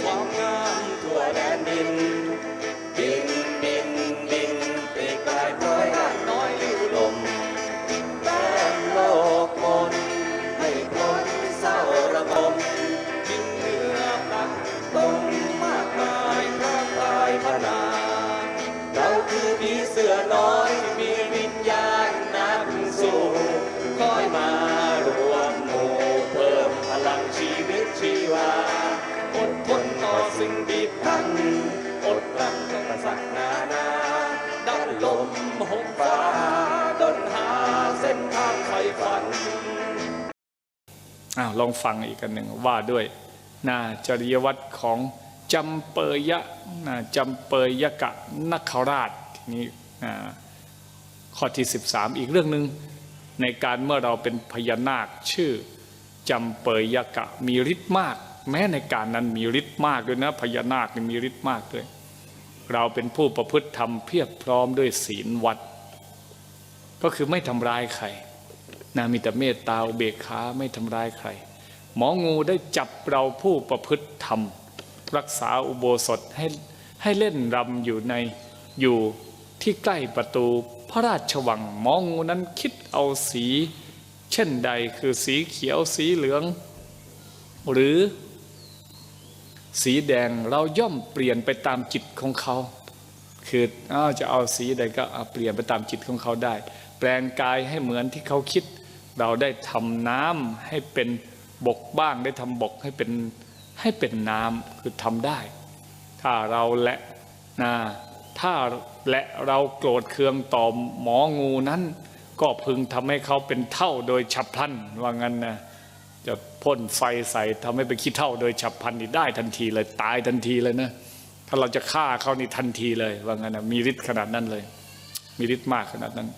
ความงามทั่วแดนดิน อ้าวลองฟังอีกกันหนึ่งว่าด้วยนาจริยวัตรของจำเปยยะนาจำเปยยกะนักขราชทีนี้อ่ข้อที่ 13 อีกเรื่องหนึ่งในการเมื่อเราเป็นพญานาคชื่อจำเปยยกะมีฤทธิ์มาก แม้ในการนั้นมีฤทธิ์มากด้วยนะพญานาคนี่มีฤทธิ์มากด้วย เราเป็นผู้ประพฤติธรรมเพียบพร้อมด้วยศีลวัด ก็คือไม่ทำร้ายใคร นามีแต่เมตตาเบกขาไม่ทำร้ายใคร หมองูได้จับเราผู้ประพฤติธรรม รักษาอุโบสถให้ให้เล่นรำอยู่ในอยู่ที่ใกล้ประตูพระราชวังหมองูนั้นคิดเอาสี เช่นใดคือสีเขียวสีเหลือง หรือ สีแดงเราย่อมเปลี่ยนไปตามจิตของเขา คืออจะเอาสีใดก็เเปลี่ยนไปตามจิตของเขาได้ แปลงกายให้เหมือนที่เขาคิด เราได้ทำน้ำให้เป็นบกบ้างได้ทำบกให้เป็นให้เป็นน้ำคือทำได้ ถ้าเราและนะถ้าและเราโกรธเคืองต่อหมองูนั้น ก็พึงทำให้เขาเป็นเท่าโดยฉับพลันว่างั้นนะจะพ่นไฟใส่ทำให้เป็นขี้เท่าโดยฉับพลันนี่ได้ทันทีเลยตายทันทีเลยนะถ้าเราจะฆ่าเขานี่ทันทีเลยว่างั้นนะมีฤทธิ์ขนาดนั้นเลย มีฤทธิ์มากขนาดนั้น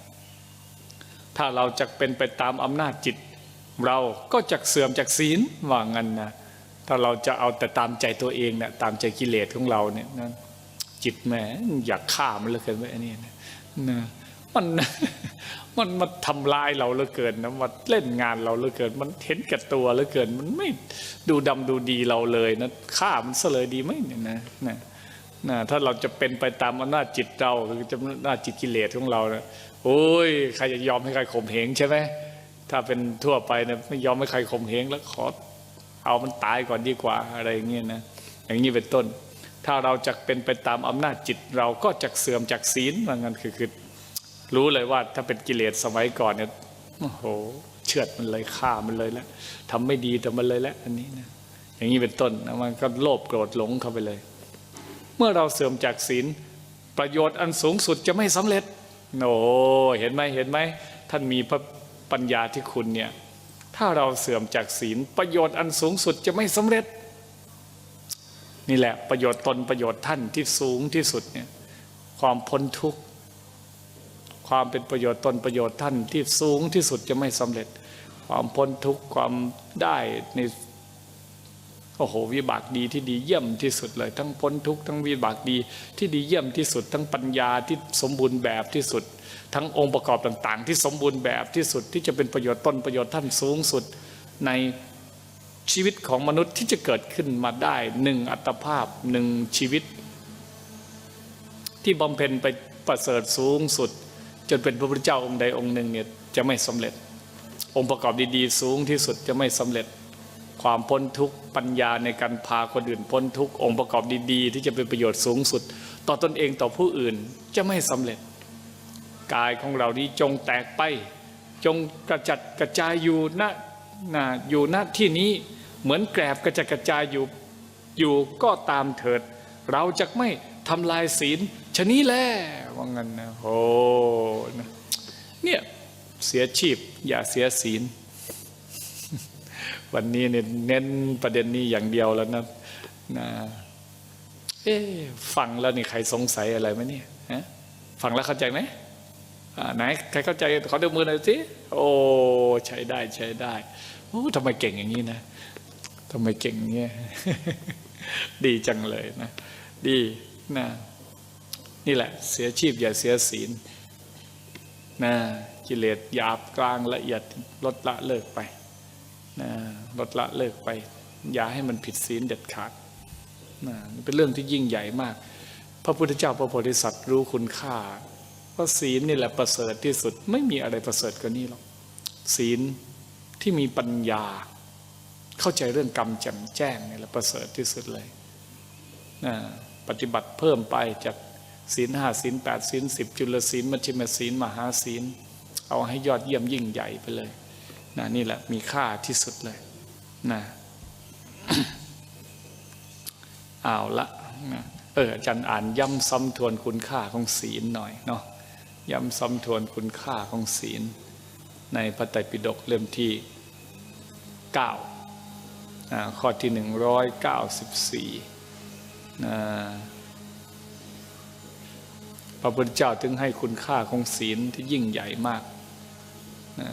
ถ้าเราจะเป็นไปตามอำนาจจิต เราก็จะเสื่อมจากศีลว่างั้นนะถ้าเราจะเอาแต่ตามใจตัวเองเนะี่ยตามใจกิเลสของเราเนี่ยนะจิตแหมอยากฆ่ามันเหลือเกินไว้อันนี้นะนะมันมันมาทำลายเราเหลือเกินนะมาเล่นงานเราเหลือเกิน มันเห็นแก่ตัวเหลือเกิน มันไม่ดูดำดูดีเราเลยนะฆ่ามันซะเลยดีไหมเนี่ยนะนะ นะถ้าเราจะเป็นไปตามอำนาจจิตเราหรือจะอำนาจจิตกิเลสของเราเนะโอ้ยใครจะยอมให้ใครข่มเหงใช่ไหมถ้าเป็นทั่วไปเนี่ยไม่ยอมให้ใครข่มเหงแล้วขอเอามันตายก่อนดีกว่าอะไรอย่างเงี้ยนะอย่างนี้เป็นต้น ถ้าเราจะเป็นไปตามอำนาจจิตเราก็จะเสื่อมจากศีลว่างั้นคือคือรู้เลยว่าถ้าเป็นกิเลสสมัยก่อนเนี่ยโอ้โหเชือดมันเลยฆ่ามันเลยแล้วทำไม่ดีแต่มันเลยแล้วอันนี้นะอย่างนี้เป็นต้นมันก็โลภโกรธหลงเข้าไปเลย เมื่อเราเสื่อมจากศีล ประโยชน์อันสูงสุดจะไม่สำเร็จโอ้เห็นไหมเห็นไหมท่านมีพระปัญญาที่คุณเนี่ยถ้าเราเสื่อมจากศีล ประโยชน์อันสูงสุดจะไม่สำเร็จ นี่แหละประโยชน์ตนประโยชน์ท่านที่สูงที่สุดเนี่ยความพ้นทุกข์ความเป็นประโยชน์ตนประโยชน์ท่านที่สูงที่สุดจะไม่สำเร็จ ความพ้นทุกข์ความได้ใน โอ้โหวิบากดีที่ดีเยี่ยมที่สุดเลย ทั้งพ้นทุกข์ทั้งวิบากดีที่ดีเยี่ยมที่สุด ทั้งปัญญาที่สมบูรณ์แบบที่สุด ทั้งองค์ประกอบต่าง ๆ ที่สมบูรณ์แบบที่สุดที่จะเป็นประโยชน์ตนประโยชน์ท่านสูงสุดในชีวิตของมนุษย์ที่จะเกิดขึ้นมาได้หนึ่งอัตภาพหนึ่งชีวิต ที่บำเพ็ญไปประเสริฐสูงสุด จนเป็นพระพุทธเจ้าองค์ใดองค์หนึ่งเนี่ยจะไม่สำเร็จ องค์ประกอบดีๆ สูงที่สุดจะไม่สำเร็จ ความพ้นทุกข์ปัญญาในการพาคนอื่นพ้นทุกข์องค์ประกอบดีๆ ที่จะเป็นประโยชน์สูงสุด ต่อตนเองต่อผู้อื่นจะไม่สำเร็จ กายของเรานี้จงแตกไป จงกระจัดกระจายอยู่ณนะอยู่ณที่นี้เหมือนแกลบกระจัดกระจายอยู่อยู่ก็ตามเถิด เราจะไม่ทำลายศีลชะนี้และว่างั้นนะโอ้เนี่ยเสียชีพอย่าเสียศีล วันนี้เนี่ยเน้นประเด็นนี้อย่างเดียวแล้วนะนะเอ๊ฟังแล้วนี่ใครสงสัยอะไรไหมเนี่ยฟังแล้วเข้าใจไหมไหนใครเข้าใจขอดูมือหน่อยสิโอ้ใช้ได้ใช้ได้โอ้ทำไมเก่งอย่างนี้นะทำไมเก่งเงี้ยดีจังเลยนะ ดีนะนี่แหละ เสียชีพอย่าเสียศีลนะกิเลสหยาบกลางละเอียดลดละเลิกไป ลดละเลิกไป อย่าให้มันผิดศีลเด็ดขาดเป็นเรื่องที่ยิ่งใหญ่มาก พระพุทธเจ้าพระโพธิสัตว์รู้คุณค่าว่าศีลนี่แหละประเสริฐที่สุดไม่มีอะไรประเสริฐกว่านี้หรอกศีลที่มีปัญญา เข้าใจเรื่องกรรมแจ่มแจ้งนี่แหละประเสริฐที่สุดเลยปฏิบัติเพิ่มไปจากศีลห้าศีลแปดศีลสิบจุลศีลมัชฌิมศีลมหาศีล เอาให้ยอดเยี่ยมยิ่งใหญ่ไปเลย นะนี่แหละมีค่าที่สุดเลยนะเอาละนะเอออาจารย์อ่านย้ำซ้ำทวนคุณค่าของศีลหน่อยเนาะย้ำซ้ำทวนคุณค่าของศีล ในพระไตรปิฎกเล่มที่9อ่าข้อที่ 194นะพระพุทธเจ้าถึงให้คุณค่าของศีลที่ยิ่งใหญ่มากนะ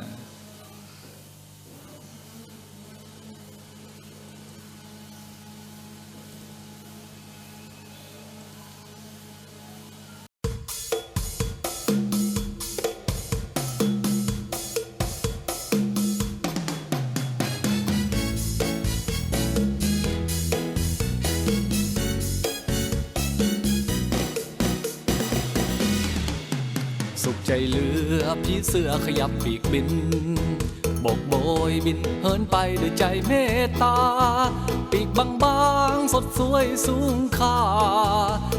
สุขใจเหลือพี่เสือขยับปีกบิน บกโบยบินเหินไปด้วยใจเมตตา ปีกบางๆสดสวยสูงค่า